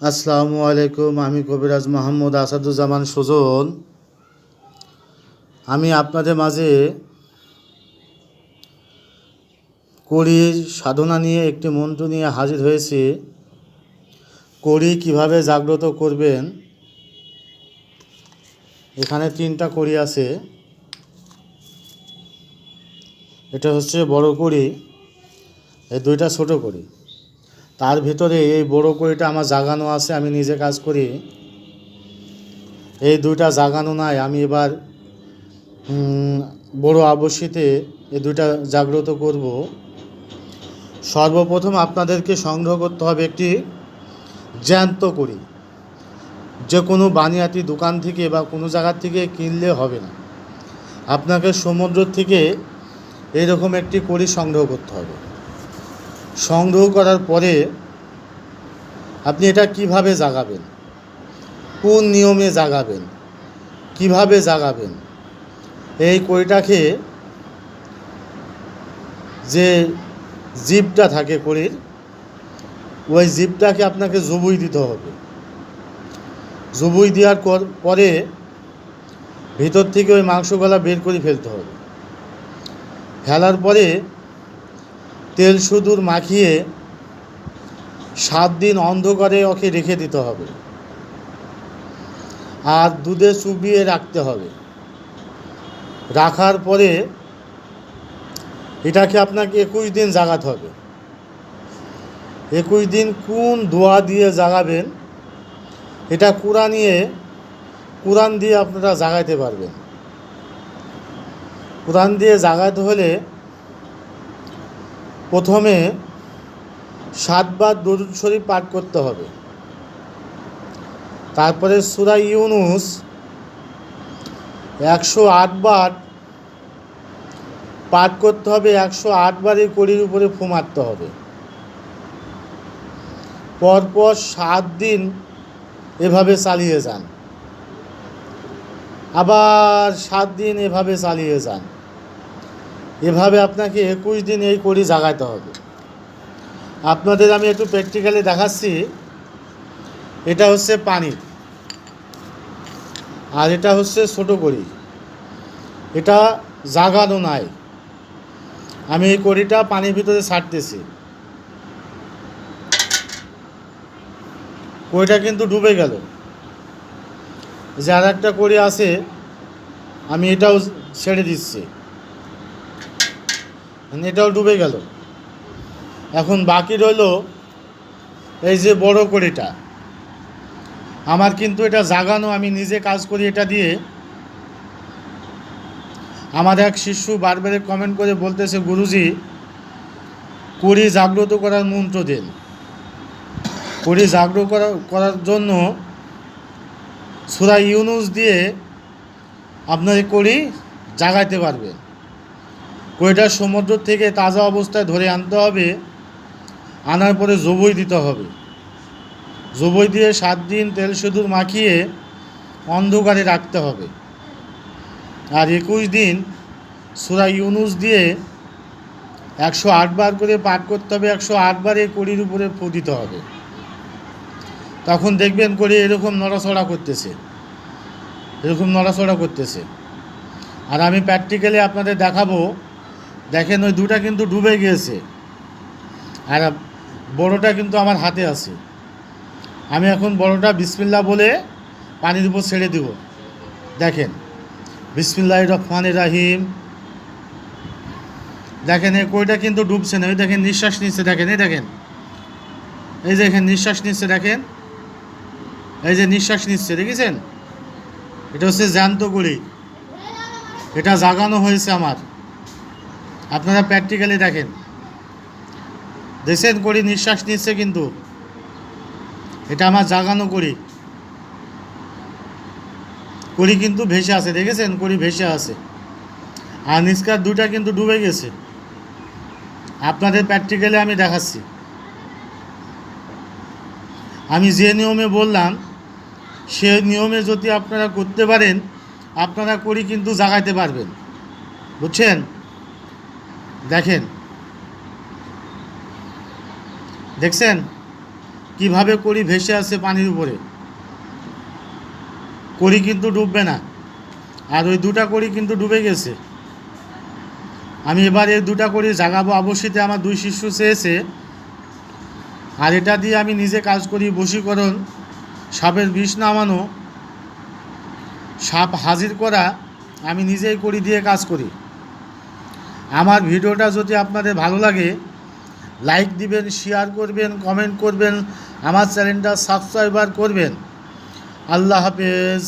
আসসালামু আলাইকুম, আমি কবিরাজ মোহাম্মদ আসাদুজ্জামান সুজন। আমি আপনাদের মাঝে কড়ি সাধনা নিয়ে একটি মন্ত্র নিয়ে হাজির হয়েছি। কড়ি কীভাবে জাগ্রত করবেন? এখানে তিনটা কড়ি আছে। এটা হচ্ছে বড় কড়ি, এই দুইটা ছোট কড়ি। তার ভিতরে এই বড় কড়িটা আমার জাগানো আছে, আমি নিজে কাজ করি। এই দুইটা জাগানো নাই, আমি এবার বড় আবশ্যিতে এই দুইটা জাগ্রত করব। সর্বপ্রথম আপনাদেরকে সংগ্রহ করতে হবে একটি জ্যান্ত করি যে কোনো বানিয়াতি দোকান থেকে বা কোনো জায়গার থেকে কিনলে হবে না। আপনাকে সমুদ্র থেকে এইরকম একটি কড়ি সংগ্রহ করতে হবে। সংগ্রহ করার পরে আপনি এটা কীভাবে জাগাবেন? কোন নিয়মে জাগাবেন? কীভাবে জাগাবেন? এই কড়িটাকে যে জিপটা থাকে কড়ির, ওই জিপটাকে আপনাকে জবুই দিতে হবে। জবুই দেওয়ার পরে ভিতর থেকে ওই মাংসগুলা বের করে ফেলতে হবে। ফেলার পরে তেল সুদূর মাখিয়ে সাত দিন অন্ধকারে ওকে রেখে দিতে হবে। আর দুধে চুবিয়ে রাখতে হবে। রাখার পরে এটাকে আপনাকে একুশ দিন জাগাতে হবে। একুশ দিন কোন দোয়া দিয়ে জাগাবেন, এটা কোরআনিয়ে কোরআন দিয়ে আপনারা জাগাইতে পারবেন। কোরআন দিয়ে জাগাতে হলে প্রথমে সাতবার দরুদ শরীফ পাঠ করতে হবে। তারপরে সুরা ইউনুস একশো আটবার পাঠ করতে হবে, একশো আটবার এই কড়ির উপরে ফু মারতে হবে। পরপর সাত দিন এভাবে চালিয়ে যান। আবার সাত দিন এভাবে চালিয়ে যান। এভাবে আপনাকে একুশ দিন এই কড়ি জাগাইতে হবে। আপনাদের আমি একটু প্র্যাকটিক্যালি দেখাচ্ছি। এটা হচ্ছে পানি আর এটা হচ্ছে ছোটো কড়ি। এটা জাগানো নাই। আমি এই কড়িটা পানির ভিতরে ছাড়তেছি। কড়িটা কিন্তু ডুবে গেল। যে আর একটা কড়ি আছে, আমি এটাও ছেড়ে দিচ্ছি। এটাও ডুবে গেল। এখন বাকি রইল এই যে বড় কড়িটা। আমার কিন্তু এটা জাগানো, আমি নিজে কাজ করি এটা দিয়ে। আমার এক শিশু বারবারে কমেন্ট করে বলতেছে, গুরুজি, কড়ি জাগ্রত করার মন্ত্র দিন। কড়ি জাগ্রত করা, করার জন্য সুরা ইউনুস দিয়ে আপনার কড়ি জাগাইতে পারবেন। কড়িটা সমুদ্র থেকে তাজা অবস্থায় ধরে আনতে হবে। আনার পরে জবই দিতে হবে। জবই দিয়ে সাত দিন তেল সিঁদুর মাখিয়ে অন্ধকারে রাখতে হবে। আর একুশ দিন সুরা ইউনুস দিয়ে একশো আটবার করে পাঠ করতে হবে, একশো এই কড়ির উপরে ফু দিতে হবে। তখন দেখবেন কড়ি এরকম নড়াচড়া করতেছে। এরকম নড়াচড়া করতেছে। আর আমি প্র্যাকটিক্যালি আপনাদের দেখাবো দেখেন ওই দুটা কিন্তু ডুবে গিয়েছে। আর বড়টা কিন্তু আমার হাতে আছে। আমি এখন বড়টা বিসমিল্লা বলে পানির উপর ছেড়ে দিব। দেখেন, বিসমিল্লাহ রহমান রাহিম। দেখেন, এই কইটা কিন্তু ডুবছে না। ওই দেখেন, নিঃশ্বাস নিচ্ছে। দেখেন, এই দেখেন। এই যে দেখেন নিঃশ্বাস নিচ্ছে, দেখেন। এই যে নিঃশ্বাস নিচ্ছে, দেখেছেন? এটা হচ্ছে জ্যান্ত করি এটা জাগানো হয়েছে আমার। আপনারা প্র্যাকটিক্যালি দেখেন। দেখছেন করি নিঃশ্বাস নিচ্ছে কিন্তু। এটা আমার জাগানো করি করি কিন্তু ভেসে আছে, দেখেছেন? করি ভেসে আছে। আর নিষ্কার দুটা কিন্তু ডুবে গেছে। আপনাদের প্র্যাকটিক্যালি আমি দেখাচ্ছি। আমি যে নিয়মে বললাম, সে নিয়মে যদি আপনারা করতে পারেন, আপনারা করি কিন্তু জাগাইতে পারবেন। বুঝছেন? দেখেন। দেখছেন? কীভাবে কড়ি ভেসে আছে পানির উপরে? কড়ি কিন্তু ডুববে না। আর ওই দুটা কড়ি কিন্তু ডুবে গেছে। আমি এবার এই দুটা কড়ি জাগাবো। অবশ্যইতে আমার দুই শিষ্য চেয়েছে। আর এটা দিয়ে আমি নিজে কাজ করি বশীকরণ, সাপের বিষ নামানো, সাপ হাজির করা। আমি নিজেই করি দিয়ে কাজ করি। আমার ভিডিওটা যদি আপনাদের ভালো লাগে লাইক দিবেন শেয়ার করবেন কমেন্ট করবেন, আমার চ্যানেলটা সাবস্ক্রাইবার করবেন। আল্লাহ হাফেজ।